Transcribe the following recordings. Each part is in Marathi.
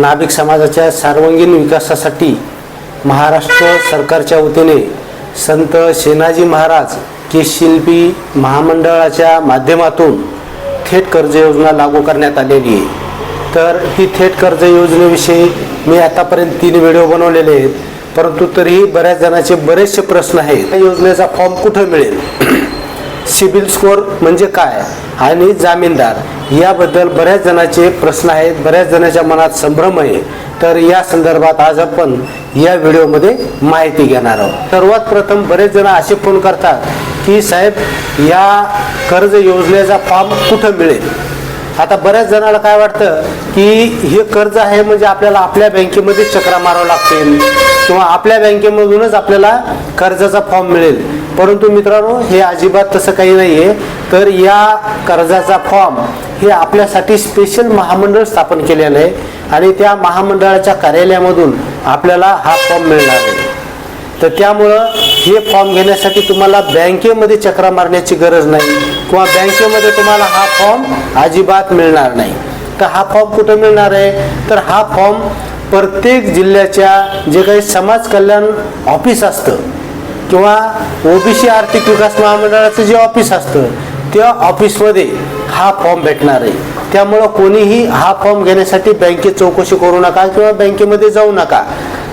नाभिक समाजाच्या सर्वांगीण विकासासाठी महाराष्ट्र सरकारच्या वतीने संत शेनाजी महाराज के शिल्पी महामंडळाच्या माध्यमातून थेट कर्ज योजना लागू करण्यात आलेली आहे. तर ही थेट कर्ज योजनेविषयी मी आतापर्यंत तीन व्हिडिओ बनवलेले आहेत परंतु तरीही बऱ्याच जणांचे बरेचसे प्रश्न आहेत. त्या योजनेचा फॉर्म कुठं मिळेल? सिबिल स्कोअर म्हणजे काय आणि जामीनदार? याबद्दल बऱ्याच जणांचे प्रश्न आहेत बऱ्याच जणांच्या मनात संभ्रम आहे. तर या संदर्भात आज आपण या व्हिडिओमध्ये माहिती घेणार आहोत. सर्वात प्रथम बरेच जण असे फोन करतात की साहेब या कर्ज योजनेचा फॉर्म कुठं मिळेल? आता बऱ्याच जणाला काय वाटतं की हे कर्ज आहे म्हणजे आपल्याला आपल्या बँकेमध्ये चक्रा मारावं लागतील किंवा आपल्या बँकेमधूनच आपल्याला कर्जाचा फॉर्म मिळेल. परंतु मित्रांनो हे अजिबात तसं काही नाही आहे तर या कर्जाचा फॉर्म हे आपल्यासाठी स्पेशल महामंडळ स्थापन केलेलं आहे आणि त्या महामंडळाच्या कार्यालयामधून आपल्याला हा फॉर्म मिळणार आहे. तर त्यामुळं हे फॉर्म घेण्यासाठी तुम्हाला बँकेमध्ये चक्रा मारण्याची गरज नाही किंवा बँकेमध्ये तुम्हाला हा फॉर्म अजिबात मिळणार नाही. तर हा फॉर्म कुठं मिळणार आहे? तर हा फॉर्म प्रत्येक जिल्ह्याच्या जे काही समाज कल्याण ऑफिस असतं किंवा ओबीसी आर्थिक विकास महामंडळाचं जे ऑफिस असतं त्या ऑफिसमध्ये हा फॉर्म भेटणार आहे. त्यामुळं कोणीही हा फॉर्म घेण्यासाठी बँकेत चौकशी करू नका किंवा बँकेमध्ये जाऊ नका.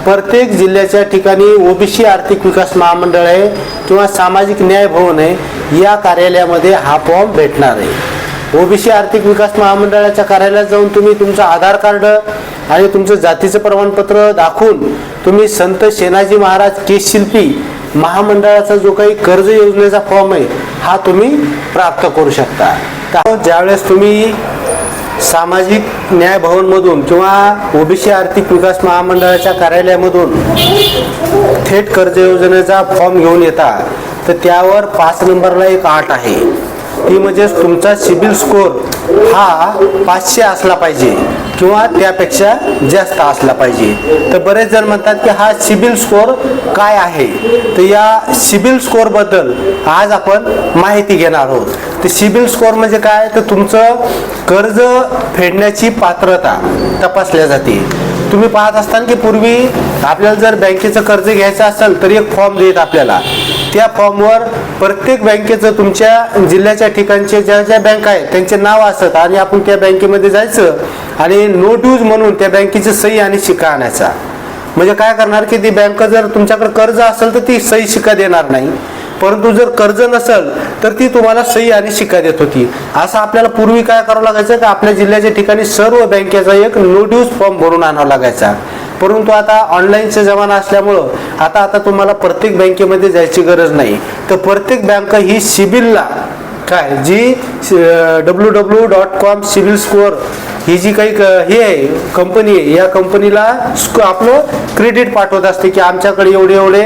प्रत्येक जिल्ह्याच्या ठिकाणी ओबीसी आर्थिक विकास महामंडळ आहे किंवा सामाजिक न्याय भवन आहे या कार्यालयामध्ये हा फॉर्म भेटणार आहे. ओबीसी आर्थिक विकास महामंडळाच्या कार्यालयात जाऊन तुम्ही तुमचं आधार कार्ड आणि तुमचं जातीचं प्रमाणपत्र दाखवून तुम्ही संत शेनाजी महाराज केस शिल्पी महामंडळाचा जो काही कर्ज योजनेचा फॉर्म आहे हा तुम्ही प्राप्त करू शकता. त्या- ज्यावेळेस तुम्ही सामाजिक न्याय भवनमधून किंवा ओबीसी आर्थिक विकास महामंडळाच्या कार्यालयामधून थेट कर्ज योजनेचा फॉर्म घेऊन येता तर त्यावर पाच नंबरला एक आठ आहे. ती म्हणजेच तुमचा सिबिल स्कोअर हा पाचशे असला पाहिजे. किंवा त्यापेक्षा जास्त असला पाहिजे. तर बरेच जण म्हणतात की हा सिबिल स्कोअर काय आहे? तर या सिबिल स्कोअरबद्दल आज आपण माहिती घेणार आहोत. ते सिबिल स्कोअर म्हणजे काय? तर तुमचं कर्ज फेडण्याची पात्रता तपासल्या जाते. तुम्ही पाहत असताना की पूर्वी आपल्याला जर बँकेचं कर्ज घ्यायचं असेल तर एक फॉर्म देत आपल्याला. त्या फॉर्मवर प्रत्येक बँकेचं तुमच्या जिल्ह्याच्या ठिकाणचे ज्या ज्या बँक आहेत त्यांचे नाव असत आणि आपण त्या बँकेमध्ये जायचं आणि नो ड्यूज म्हणून त्या बँकेची सही आणि शिक्का आणायचा. म्हणजे काय करणार की ती बँक जर तुमच्याकडे कर्ज असेल तर ती सही शिक्का देणार नाही. परंतु जर कर्ज नसेल तर ती तुम्हाला सही आणि शिक्का देत होती. असं आपल्याला पूर्वी काय करावं लागायचं की आपल्या जिल्ह्याच्या ठिकाणी सर्व बँकेचा एक नो ड्यूज फॉर्म भरून आणावा लागायचा. परंतु आता ऑनलाईनचा जमाना असल्यामुळं आता आता तुम्हाला प्रत्येक बँकेमध्ये जायची गरज नाही. तर प्रत्येक बँक ही सिबिलला काय जी W W dot com CIBIL score ही जी काही क- हे आहे कंपनी आहे या कंपनीला आपलं क्रेडिट पाठवत असते की आमच्याकडे एवढे एवढे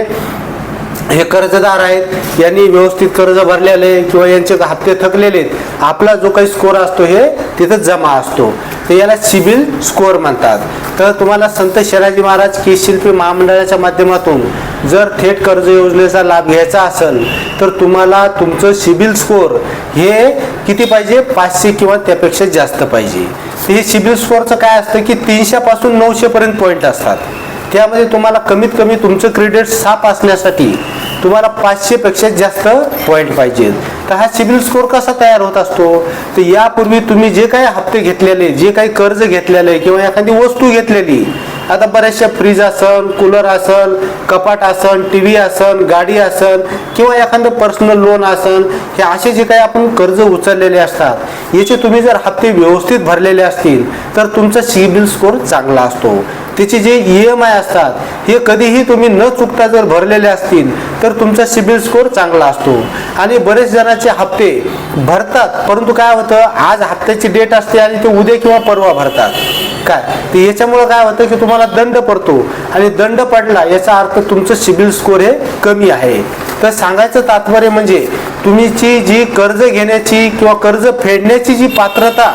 हे कर्जदार आहेत यांनी व्यवस्थित कर्ज भरलेले आहे किंवा यांचे हप्ते थकलेले आहेत आपला जो काही स्कोअर असतो हे तिथं जमा असतो. तर याला सिबिल स्कोअर म्हणतात. तर तुम्हाला संत शिराजी महाराज केस शिल्पी महामंडळाच्या माध्यमातून जर थेट कर्ज योजनेचा लाभ घ्यायचा असेल तर तुम्हाला तुमचं सिबिल स्कोअर हे किती पाहिजे? पाचशे किंवा त्यापेक्षा जास्त पाहिजे. तर हे सिबिल स्कोअरचं काय असतं की तीनशेपासून नऊशेपर्यंत पॉईंट असतात. त्यामध्ये तुम्हाला कमीत कमी तुमचं क्रेडिट साफ असण्यासाठी तुम्हाला पाचशे पेक्षा जास्त पॉईंट पाहिजेत तर हा सिबिल स्कोअर कसा तयार होत असतो? तर यापूर्वी तुम्ही जे काही हप्ते घेतलेले जे काही कर्ज घेतलेले किंवा एखादी वस्तू घेतलेली आता बऱ्याचशा फ्रीज असन कूलर असन कपाट असन टी व्ही असन गाडी असन किंवा एखादं पर्सनल लोन असन हे असे जे काही आपण कर्ज उचललेले असतात याचे तुम्ही जर हप्ते व्यवस्थित भरलेले असतील तर तुमचा सिबिल स्कोअर चांगला असतो. त्याचे जे ई एम आय असतात हे कधीही तुम्ही न चुकता जर भरलेले असतील तर तुमचा सिबिल स्कोअर चांगला असतो. आणि बरेच जणांचे हप्ते भरतात परंतु काय होतं आज हप्त्याची डेट असते आणि ते उद्या किंवा परवा भरतात. काय? तर याच्यामुळं काय होतं की तुम्हाला दंड पडतो. आणि दंड पडला याचा अर्थ तुमचं सिबिल स्कोर हे कमी आहे. तर सांगायचं तात्पर्य म्हणजे तुम्हीची जी कर्ज घेण्याची किंवा कर्ज फेडण्याची जी पात्रता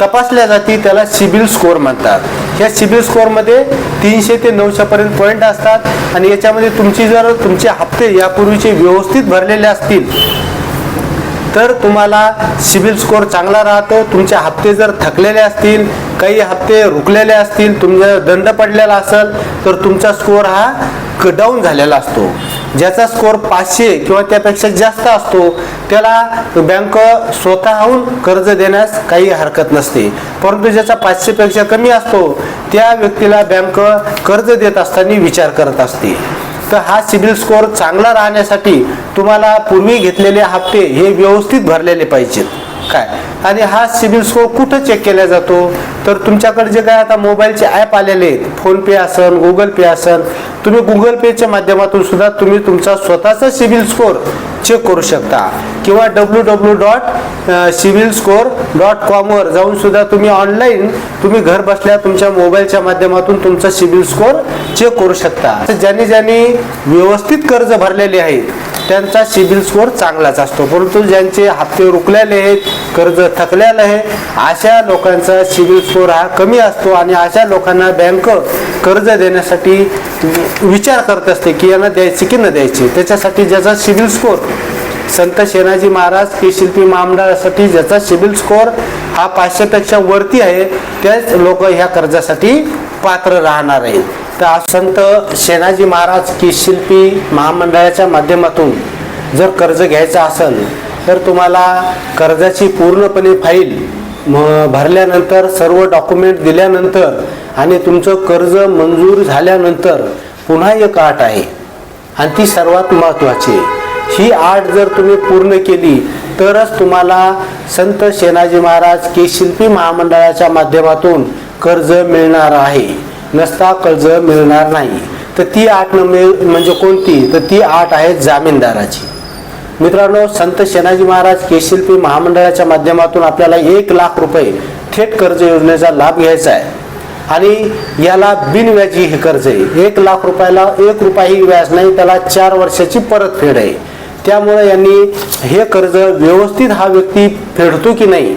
तपासल्या जाते त्याला सिबिल स्कोअर म्हणतात. या सिबिल स्कोअरमध्ये तीनशे ते नऊशेपर्यंत पॉईंट असतात. आणि याच्यामध्ये तुमची जर तुमचे हप्ते यापूर्वीचे व्यवस्थित भरलेले असतील तर तुम्हाला सिबिल स्कोअर चांगला राहतो. तुमचे हप्ते जर थकलेले असतील काही हप्ते रुकलेले असतील तुमचा दंड पडलेला असेल तर तुमचा स्कोअर हा डाऊन झालेला असतो. ज्याचा स्कोअर पाचशे किंवा त्यापेक्षा जास्त असतो त्याला बँक स्वतःहून कर्ज देण्यास काही हरकत नसते. परंतु ज्याचा पाचशेपेक्षा कमी असतो त्या व्यक्तीला बँक कर्ज देत असताना विचार करत असते. तर हा सिबिल स्कोअर चांगला राहण्यासाठी तुम्हाला पूर्वी घेतलेले हप्ते हे व्यवस्थित भरलेले पाहिजेत. काय? आणि हा सिबिल स्कोअर कुठं चेक केला जातो? तर तुमच्याकडे जे काय आता मोबाईलचे ॲप आलेले आहेत फोनपे असन गुगल पे असन तुम्ही गुगल पेच्या माध्यमातून सुद्धा तुम्ही तुमचा स्वतःचा सिबिल स्कोअर चेक करू शकता. किंवा W W dot CIBIL score dot कॉमवर जाऊन सुद्धा तुम्ही ऑनलाईन तुम्ही घर बसल्या तुमच्या मोबाईलच्या माध्यमातून तुमचा सिबिल स्कोअर चेक करू शकता. ज्यांनी ज्यांनी व्यवस्थित कर्ज भरलेले आहेत त्यांचा सिबिल स्कोअर चांगलाच असतो. परंतु ज्यांचे हप्ते रुकलेले आहेत कर्ज थकलेलं आहे अशा लोकांचा सिबिल स्कोअर हा कमी असतो आणि अशा लोकांना बँक कर्ज देण्यासाठी विचार करत असते की यांना द्यायचे की न द्यायचे. त्याच्यासाठी ज्याचा सिबिल स्कोअर संत शेनाजी महाराज की शिल्पी महामंडळासाठी ज्याचा सिबिल स्कोअर हा पाचशेपेक्षा वरती आहे तेच लोक ह्या कर्जासाठी पात्र राहणार आहेत. तर संत शेनाजी महाराज की शिल्पी महामंडळाच्या माध्यमातून जर कर्ज घ्यायचं असेल तर तुम्हाला कर्जाची पूर्णपणे फाईल म भरल्यानंतर सर्व डॉक्युमेंट दिल्यानंतर आणि तुमचं कर्ज मंजूर झाल्यानंतर पुन्हा एक आट आहे. आणि ती सर्वात महत्त्वाची आहे. ही आठ जर तुम्ही पूर्ण केली तरच तुम्हाला संत शेनाजी महाराज के शिल्पी महामंडळाच्या माध्यमातून कर्ज मिळणार आहे. नसता कर्ज मिळणार नाही. तर ती आठ नंबर म्हणजे कोणती? तर ती आठ आहे जामीनदाराची. मित्रांनो संत शेनाजी महाराज केशिल्पी महामंडळाच्या माध्यमातून आपल्याला एक लाख रुपये थेट कर्ज योजनेचा लाभ घ्यायचा आहे. आणि याला बिनव्याजी हे कर्ज आहे. एक लाख रुपयाला एक रुपयाही व्याज नाही त्याला चार वर्षाची परतफेड आहे. त्यामुळे यांनी हे कर्ज व्यवस्थित हा व्यक्ती फेडतो की नाही?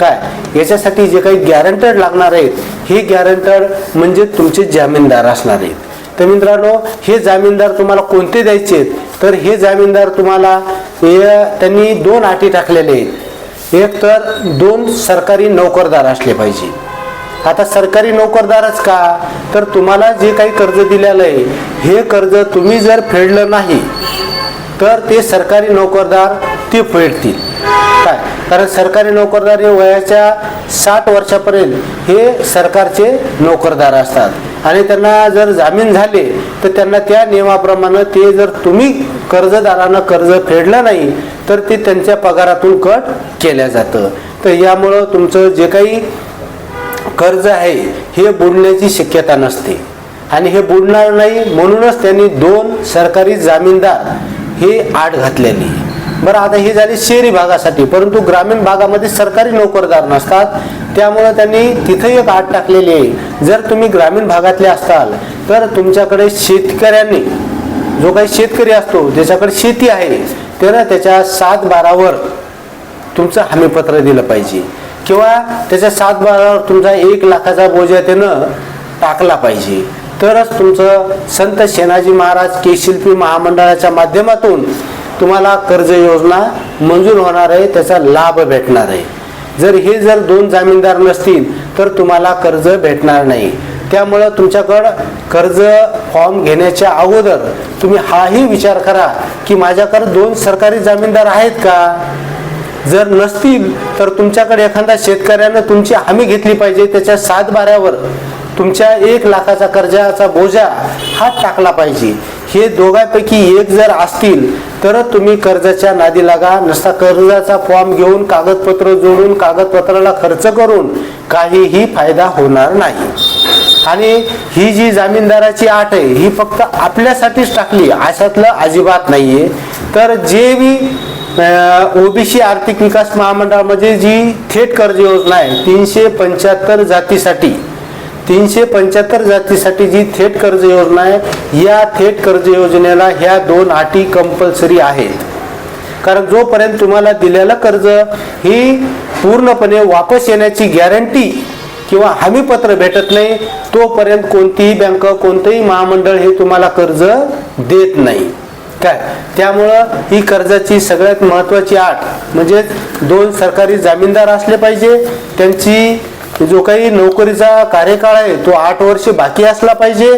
काय? याच्यासाठी जे काही गॅरंटेड लागणार आहेत हे गॅरंटेड म्हणजे तुमचे जामीनदार असणार आहेत. तर मित्रांनो हे जामीनदार तुम्हाला कोणते द्यायचे आहेत? तर हे जामीनदार तुम्हाला हे त्यांनी दोन अटी टाकलेले आहेत. एक तर दोन सरकारी नोकरदार असले पाहिजे. आता सरकारी नोकरदारच का? तर तुम्हाला जे काही कर्ज दिलेलं आहे हे कर्ज तुम्ही जर फेडलं नाही तर ते सरकारी नोकरदार ते फेडतील. काय? कारण सरकारी नोकरदार हे वयाच्या साठ वर्षापर्यंत हे सरकारचे नोकरदार असतात. आणि त्यांना जर जामीन झाले तर त्यांना त्या नियमाप्रमाणे ते जर तुम्ही कर्जदारानं कर्ज फेडलं नाही तर ते त्यांच्या पगारातून कट केल्या जातं. तर यामुळं तुमचं जे काही कर्ज आहे हे बुडण्याची शक्यता नसते. आणि हे बुडणार नाही म्हणूनच त्यांनी दोन सरकारी जामीनदार हे आड घातलेली. बरं आता हे झाली शहरी भागासाठी परंतु ग्रामीण भागामध्ये सरकारी नोकरदार नसतात त्यामुळं त्यांनी तिथे एक आट टाकलेली आहे. जर तुम्ही ग्रामीण भागातले असताल तर तुमच्याकडे शेतकऱ्यांनी जो काही शेतकरी असतो ज्याच्याकडे शेती आहे त्यानं त्याच्या सात बारावर तुमचं हमीपत्र दिलं पाहिजे. किंवा त्याच्या सात बारावर तुमचा एक लाखाचा बोजा त्यानं टाकला पाहिजे. तरच तुमचं संत शेनाजी महाराज के शिल्पी महामंडळाच्या माध्यमातून तुम्हाला कर्ज योजना मंजूर होणार आहे त्याचा लाभ भेटणार आहे. जर हे जर दोन जामीनदार नसतील तर तुम्हाला कर्ज भेटणार नाही. त्यामुळं तुमच्याकडं कर्ज फॉर्म घेण्याच्या अगोदर तुम्ही हाही विचार करा की माझ्याकडं दोन सरकारी जामीनदार आहेत का? जर नसतील तर तुमच्याकडे एखादा शेतकऱ्यानं तुमची हमी घेतली पाहिजे त्याच्या सात बाऱ्यावर तुमच्या एक लाखाचा कर्जाचा बोजा हात टाकला पाहिजे. हे दोघांपैकी एक जर असतील तरच तुम्ही कर्जाच्या नादी लागा. नसता कर्जाचा फॉर्म घेऊन कागदपत्र जोडून कागदपत्राला खर्च करून काहीही फायदा होणार नाही. आणि ही जी जामीनदाराची आट आहे ही फक्त आपल्यासाठीच टाकली अशातलं अजिबात नाहीये. तर जे बी ओबीसी आर्थिक विकास महामंडळामध्ये जी थेट कर्ज योजना आहे तीनशे पंच्याहत्तर जातीसाठी तीनशे पंच्याहत्तर जातीसाठी जी थेट कर्ज योजना आहे या थेट कर्ज योजनेला ह्या दोन अटी कंपल्सरी आहेत. कारण जोपर्यंत तुम्हाला दिलेलं कर्ज ही पूर्णपणे वापस येण्याची गॅरंटी किंवा हमीपत्र भेटत नाही तोपर्यंत कोणतीही बँक कोणतंही महामंडळ हे तुम्हाला कर्ज देत नाही. काय? त्यामुळं ही कर्जाची सगळ्यात महत्त्वाची आठ म्हणजे दोन सरकारी जामीनदार असले पाहिजे त्यांची जो काही नोकरीचा कार्यकाळ आहे तो आठ वर्ष बाकी असला पाहिजे.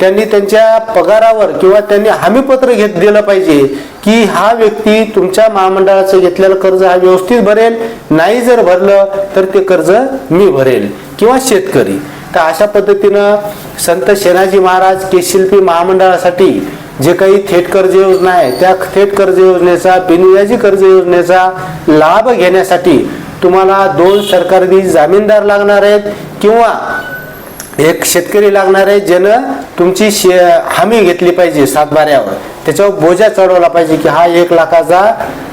त्यांनी त्यांच्या पगारावर किंवा त्यांनी हमीपत्र घेत दिलं पाहिजे की हा व्यक्ती तुमच्या महामंडळाचं घेतलेलं कर्ज हा व्यवस्थित भरेल नाही जर भरलं तर ते कर्ज मी भरेल. किंवा शेतकरी. तर अशा पद्धतीनं संत शेनाजी महाराज केशिल्पी महामंडळासाठी जे काही थेट कर्ज योजना आहे त्या थेट कर्ज योजनेचा बिनव्याजी कर्ज योजनेचा लाभ घेण्यासाठी तुम्हाला दोन सरकारी जामीनदार लागणार आहेत किंवा एक शेतकरी लागणार आहे ज्यानं तुमची शे हमी घेतली पाहिजे सातबाऱ्यावर त्याच्यावर बोजा चढवला पाहिजे की हा एक लाखाचा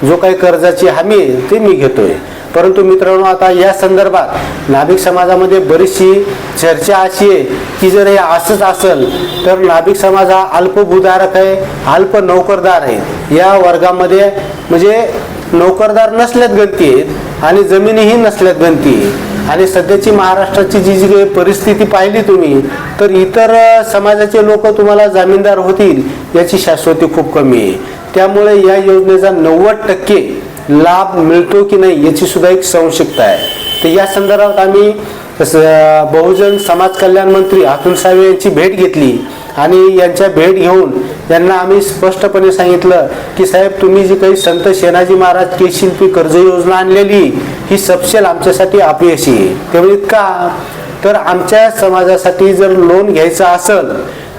जो काही कर्जाची हमी आहे ते मी घेतोय. परंतु मित्रांनो आता या संदर्भात नाभिक समाजामध्ये बरीचशी चर्चा अशी आहे की जर हे असंच असेल तर नाभिक समाज हा अल्पभूधारक आहे अल्प नोकरदार आहे. या वर्गामध्ये म्हणजे नोकरदार नसल्यात गणती आहेत आणि जमिनीही नसल्यात गणती आणि सध्याची महाराष्ट्राची जी जी काही परिस्थिती पाहिली तुम्ही तर इतर समाजाचे लोक तुम्हाला जामीनदार होतील याची शाश्वती खूप कमी आहे. त्यामुळे या योजनेचा नव्वद टक्के लाभ मिळतो की नाही याची सुद्धा एक संशयता आहे. तर या संदर्भात आम्ही स- बहुजन समाज कल्याण मंत्री अतुल सावे यांची भेट घेतली आणि यांच्या भेट घेऊन यांना आम्ही स्पष्टपणे सांगितलं की साहेब तुम्ही जी काही संत शेनाजी महाराज केशिल्पी कर्ज योजना आणलेली ही सपशेल आमच्यासाठी अपयशी आहे. का? तर आमच्या समाजासाठी जर लोन घ्यायचं असेल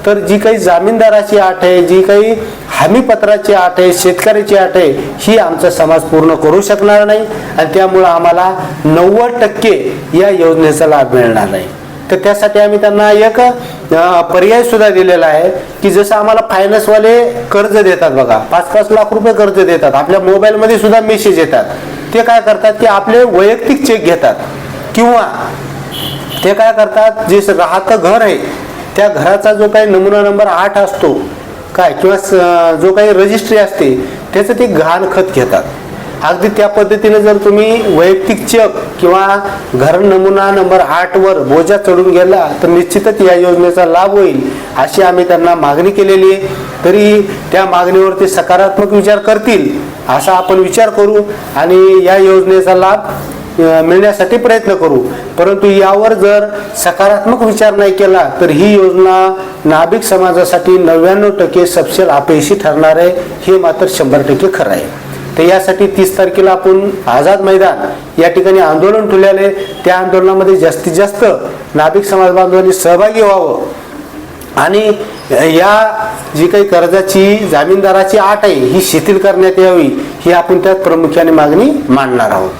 तर जी काही जामीनदाराची आठ आहे जी काही हमीपत्राची आठ आहे शेतकऱ्याची आठ आहे ही आमचा समाज पूर्ण करू शकणार नाही आणि त्यामुळं आम्हाला नव्वद टक्के या योजनेचा लाभ मिळणार नाही. तर त्यासाठी आम्ही त्यांना एक पर्याय सुद्धा दिलेला आहे की जसं आम्हाला फायनान्सवाले कर्ज देतात बघा पाच पाच लाख रुपये कर्ज देतात. आपल्या मोबाईलमध्ये सुद्धा मेसेज येतात. ते काय करतात की आपले वैयक्तिक चेक घेतात. किंवा ते काय करतात जे राहतं घर आहे त्या घराचा जो काही नमुना नंबर आठ असतो काय किंवा स- जो काही रजिस्ट्री असते त्याचं ते घाण खत घेतात. अगदी त्या पद्धतीने जर तुम्ही वैयक्तिक चेक किंवा घर नमुना नंबर आठ वर बोजा चढून गेला तर निश्चितच या योजनेचा लाभ होईल अशी आम्ही त्यांना मागणी केलेली आहे. तरी त्या मागणीवरती सकारात्मक विचार करतील असा आपण विचार करू आणि या योजनेचा लाभ मिळण्यासाठी प्रयत्न करू. परंतु यावर जर सकारात्मक विचार नाही केला तर ही योजना नाभिक समाजासाठी नव्याण्णव टक्के सपशेल अपयशी ठरणार आहे हे मात्र शंभर टक्के खरं आहे. तर यासाठी तीस तारखेला आपण आझाद मैदान या ठिकाणी आंदोलन ठेवलेले त्या आंदोलनामध्ये जास्तीत जास्त नाभिक समाज बांधवांनी सहभागी व्हावं. आणि या जी काही कर्जाची जामीनदाराची आट आहे ही शिथिल करण्यात यावी ही आपण त्यात प्रामुख्याने मागणी मांडणार आहोत.